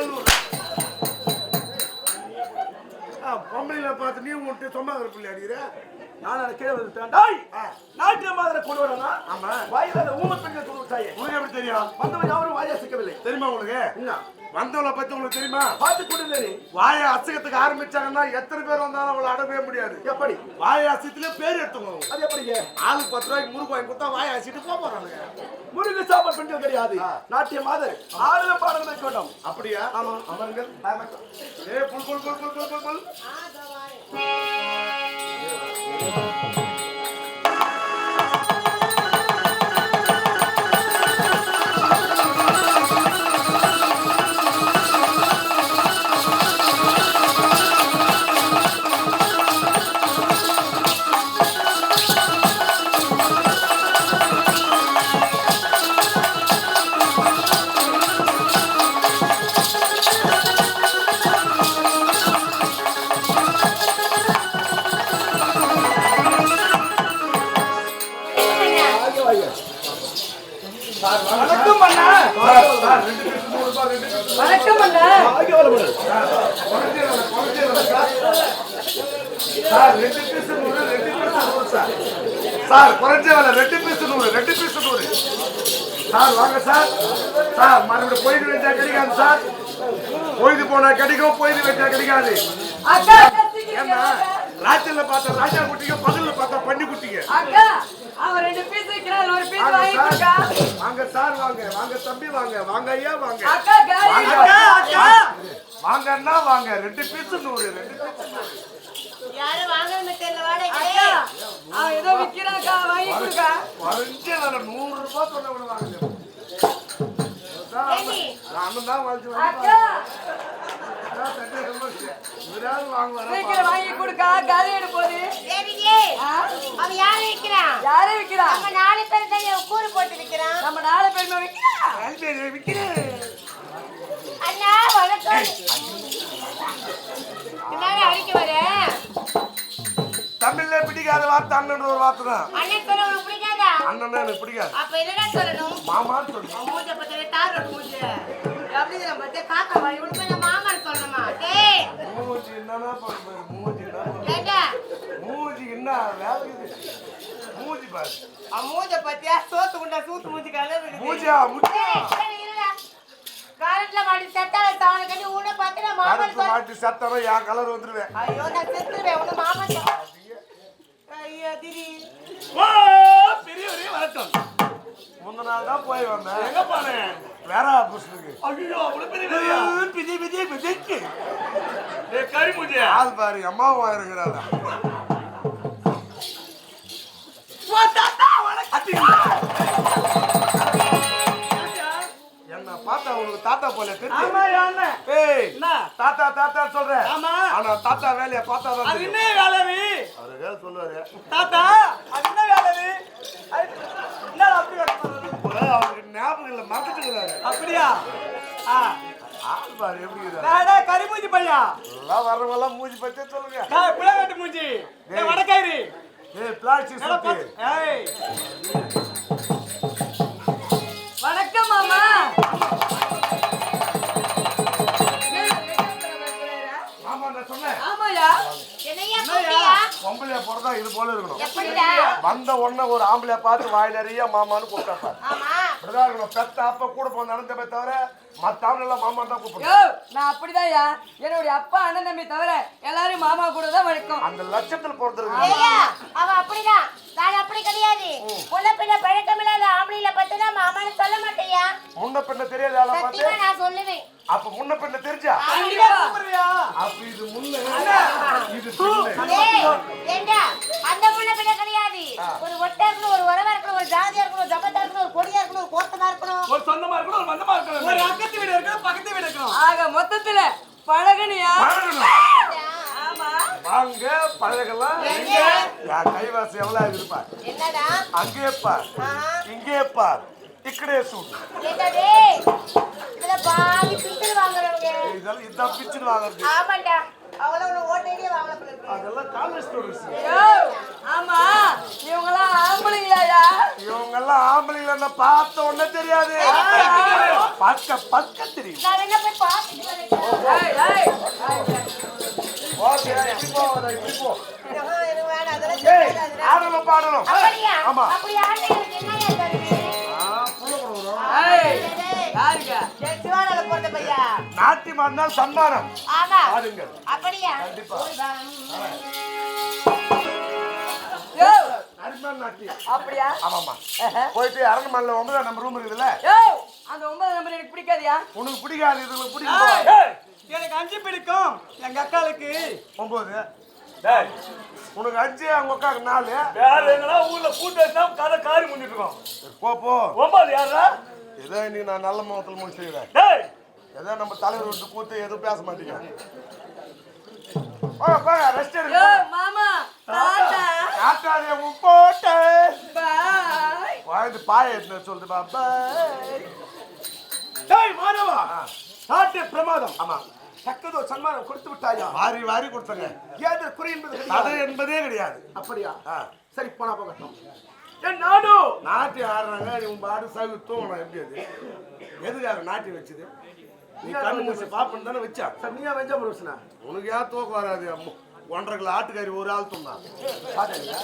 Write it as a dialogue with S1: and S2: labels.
S1: Vamos lá. பொம்பளையில பார்த்து நீ உன்ட்டு சும்மா இருப்பில்ல அடிக்கிற?
S2: நான் அதை கீழே வந்துட்டேன் டேய். நாட்டிய மாதிரி கொண்டு வரனா?
S1: ஆமா.
S2: வாயில அந்த ஊம பெண்கள் கொண்டு விட்டாயே
S1: உனக்கு எப்படி தெரியும்?
S2: வந்தவன் யாரும் வாயை சிக்கவில்லை
S1: தெரியுமா உங்களுக்கு வந்தவளை பத்தி உங்களுக்கு தெரியுமா?
S2: பார்த்து நீ
S1: வாயை அசைக்கிறதுக்கு ஆரம்பிச்சாங்கன்னா எத்தனை பேர் வந்தாலும் அவளை அடவே முடியாது.
S2: எப்படி?
S1: வாயை அசைத்துல பேர் எடுத்துக்கணும்
S2: அது எப்படிங்க?
S1: ஆளுக்கு பத்து ரூபாய்க்கு முறுக்கு வாங்கி கொடுத்தா வாயை அசைட்டு போக போறாங்க
S2: முருகு சாப்பாடு பெண்கள் கிடையாது. நாட்டிய மாதர். பாடல் வைக்க வேண்டும்.
S1: அப்படியா?
S2: ஆமா.
S1: அமருங்கள்.
S2: ஆமா.
S1: ஏ புல் புல் புல் புல் புல் புல்.
S2: Thank you.
S3: வணக்கம் அண்ணா.
S1: சார். ரெண்டு பீஸ் நூறு, ரெண்டு பீஸ் நூறு, சார். சார் குறைஞ்ச வேலை ரெண்டு பீஸ் நூறு ரெண்டு பீஸ் நூறு. சார் வாங்க சார். சார் மறுபடியும் பொய்து வச்சா கிடைக்காது சார். பொய்து போனா கிடைக்கும் பொய்து வச்சா கிடைக்காது. ஏன்னா. ராத்திரில பார்த்தா ராஜா குட்டிங்க பகல்ல பார்த்தா பண்ணி குட்டிங்க
S3: அவன் ரெண்டு பீஸ் வைக்கிறான் ஒரு பீஸ்
S1: வாங்க
S3: வாங்கி
S1: சார் வாங்க. வாங்க தம்பி வாங்க. வாங்க ஐயா வாங்க. வாங்கன்னா வாங்க ரெண்டு பீஸ் நூறு ரெண்டு பீஸ் நூறு.
S4: யாரும் வாங்கன்னு தெரியல வாடகை
S3: அக்கா அவன் ஏதோ விக்கிறான்க்கா வாங்கி கொடுக்கா.
S1: குறைஞ்ச வேலை நூறு ரூபாய் சொன்ன கூட வாங்க
S4: ஏண்டி?
S1: நான் தான் வாழ்த்து
S3: அக்கா.
S1: இவராவது வாங்குவாரா
S3: சீக்கிரம் வாங்கி கொடுக்கா காலி எடு போது
S4: சரிடி அவன் யாரை விக்கிறான்
S3: யாரே விக்கிறா
S4: நம்ம நாலு பேர் போட்டு
S3: நம்ம நாலு
S1: பாரு விக்கிறேன்
S4: அண்ணா வணக்கம். அடிக்க வர?
S1: தமிழ்ல பிடிக்காத வார்த்தை அண்ணன் ஒரு வார்த்தை தான்.
S4: அண்ணன் சொல்ல உனக்கு பிடிக்காதா?
S1: அண்ணன் எனக்கு பிடிக்காது.
S4: அப்ப என்னடா சொல்லணும்?
S1: மாமான்னு சொல்லு.
S4: அவன் மூஞ்ச பத்தியே தார் ரோடு மூஞ்ச. எப்படி இதை பத்தியே காக்கா வாய்
S1: மூஞ்சி பாரு. மூஞ்ச
S4: பத்தியா? சோத்து குண்டா சூத்து மூஞ்சி கலர்
S1: மூஞ்சியா
S4: மாட்டி செட்டால தவணை கட்டி உன்னை பார்த்து நான் மாமன்
S1: மாட்டி சத்தம் என் கலர் வந்துருவேன்.
S4: ஐயோ நான் செத்துருவேன் உன்னை மாமன் ஐயோ திரி.
S2: வா, பெரியவரே
S1: நாள் தான் போய் வந்தேன்.
S2: எங்க போனேன்
S1: வேற ஆபீஸ்க்கு
S2: ஐயோ அவ்வளவு பெரிய
S1: ஆள் பாரு அம்மாவும் இருக்கிறாள்
S2: தாத்தா
S1: போல தாத்தா தாத்தா சொல்றேன்
S2: ஆமா.
S1: ஆனா தாத்தா வேலைய பார்த்தா தான்
S2: என்ன வேலை
S1: அவரு வேலை சொல்லுவாரு.
S2: தாத்தா அது என்ன வேலை என்ன அப்படி
S1: அவருக்கு ஞாபகம் இல்ல மறந்துட்டுக்கிறாரு.
S2: அப்படியா?
S1: ஆள் பாரு எப்படி
S2: நாடா கரிமூஞ்சி பையா
S1: எல்லாம் வர்றவங்க எல்லாம் மூஞ்சி பச்சே சொல்லுங்க.
S2: புள்ளகட்டு மூஞ்சி. வடக்காயிரி
S1: ஏய் பிளாஸ்டிக் சுத்தி.
S2: ஏய்.
S3: வணக்கம் மாமா.
S1: பிறந்தா இது போல இருக்கணும்.
S4: எப்படிடா?
S1: வந்த உடனே ஒரு ஆம்பளைய பார்த்து வாய் நிறைய மாமான்னு கூப்பிட்டாப்பா.
S4: ஆமா.
S1: இப்படிதான் இருக்கணும். பெத்த அப்ப கூட போன நடந்தமே தவிர மத்த ஆம்பளை எல்லாம் மாமான்னு தான் கூப்பிடணும்.
S3: யோ நான் அப்படிதான்யா. என்னுடைய அப்பா அண்ணன் தம்பி தவிர எல்லாரும் மாமா கூட தான் வணக்கம்
S1: அந்த லட்சத்துல பிறந்திருக்கு
S4: ஐயா அவன் அப்படிதான். நான் அப்படி கிடையாது முன்ன பின்ன பழக்கமில்லாத ஆம்பளையில பத்தினா மாமான்னு சொல்ல மாட்டேயா
S1: முன்ன பின்ன தெரியாத ஆளை பார்த்து
S4: நான் சொல்லுவேன்.
S1: அப்ப முன்ன பின்ன தெரிஞ்சா? அப்ப இது முன்ன இது பின்ன
S4: அந்த முன்ன பின்ன கிடையாது. ஒரு ஒட்டா இருக்கணும் ஒரு உறவா இருக்கணும் ஒரு ஜாதியா இருக்கணும் ஒரு ஜபத்தா இருக்கணும் ஒரு கொடியா இருக்கணும் ஒரு கோத்தமா இருக்கணும்.
S2: ஒரு சொந்தமா இருக்கணும் ஒரு பந்தமா இருக்கணும். ஒரு அக்கத்து வீடு இருக்கணும் பக்கத்து வீடு இருக்கணும்.
S3: ஆக மொத்தத்துல ஆமா.
S1: வாங்க பழகலாம் கைவாசி எவ்வளவு இருப்பா
S4: என்னடா?
S1: அங்கே பார். இங்கே பார்.
S4: வாங்குறவங்க.
S1: இதெல்லாம் இதான் பிச்சுன்னு வாங்குறது.
S4: ஆமாண்டா. ஓட்டையிலே வாங்கல.
S1: அதெல்லாம் காலேஜ் ஸ்டூடெண்ட்ஸ்
S3: ஆமா. இவங்கெல்லாம் ஆம்பளைங்களாயா
S1: இவங்க எல்லாம் ஆம்பளைங்கள பார்த்த உடனே தெரியாது. பக்க பக்க தெரியும்.
S4: நான் என்ன போய் பார்த்துட்டு வரேன்.
S3: ஏய், ஏய், ஏய்.
S1: நாட்டியமா இருந்தால் சன்மானம்.
S4: ஆமா.
S1: ஆடுங்க
S4: அப்படியா?
S1: கண்டிப்பா.
S3: அப்படியா?
S1: ஆமாமா போயிட்டு அரண்மனையில் ஒன்பதாம் நம்ம ரூம் இருக்குதுல்ல?
S3: அந்த ஒன்பது நம்பர் எனக்கு பிடிக்காதியா?
S1: உனக்கு பிடிக்காது பிடிக்கும்
S2: ஏய், எனக்கு அஞ்சு பிடிக்கும். எங்க அக்காளுக்கு.
S1: ஒன்பது.
S5: டேய்,
S1: உனக்கு அஞ்சு அவங்க அக்காவுக்கு நாலு.
S5: வேற எங்கனா ஊர்ல கூட்டு வச்சா கதை காரி முடிஞ்சிட்டு இருக்கோம்.
S1: போ போ.
S5: ஒன்பது யாரா
S1: ஏதோ இன்னைக்கு நான் நல்ல முகத்தில் முடிச்சுக்கிறேன்
S5: டேய்.
S1: ஏதோ நம்ம தலைவர் விட்டு கூத்து எதுவும் பேச மாட்டீங்க. ரெஸ்ட் எடுங்க
S3: மாமா
S1: காட்டாதே போட்டு.
S3: பாய்.
S1: வாழ்ந்து பாய எடுத்து சொல்லுது பாப்பா
S2: டேய் மாணவா நாட்டு பிரமாதம்.
S1: ஆமா.
S2: தக்கதோ சன்மானம் கொடுத்து விட்டாயா?
S1: வாரி வாரி கொடுத்தங்க.
S2: ஏது குறை என்பது கிடையாது.
S1: என்பதே கிடையாது.
S2: அப்படியா?
S1: ஆ.
S2: சரி போனா போகட்டும் என் நாடு!
S1: நாட்டி ஆடுறாங்க இவங்க பாடு சகு தூங்கணும் எப்படி அது? எதுக்காக நாட்டி வச்சது? நீ கண்ணு முடிச்சு பாப்பன்னு தானே வச்சா?
S2: சார் நீயா வெஞ்ச முருசனா
S1: உனக்கு ஏன் தூக்கம் வராது? அம்மு. ஒன்றரை கிலோ ஆட்டுக்கறி ஒரு ஆள்
S2: பாத்தீங்களா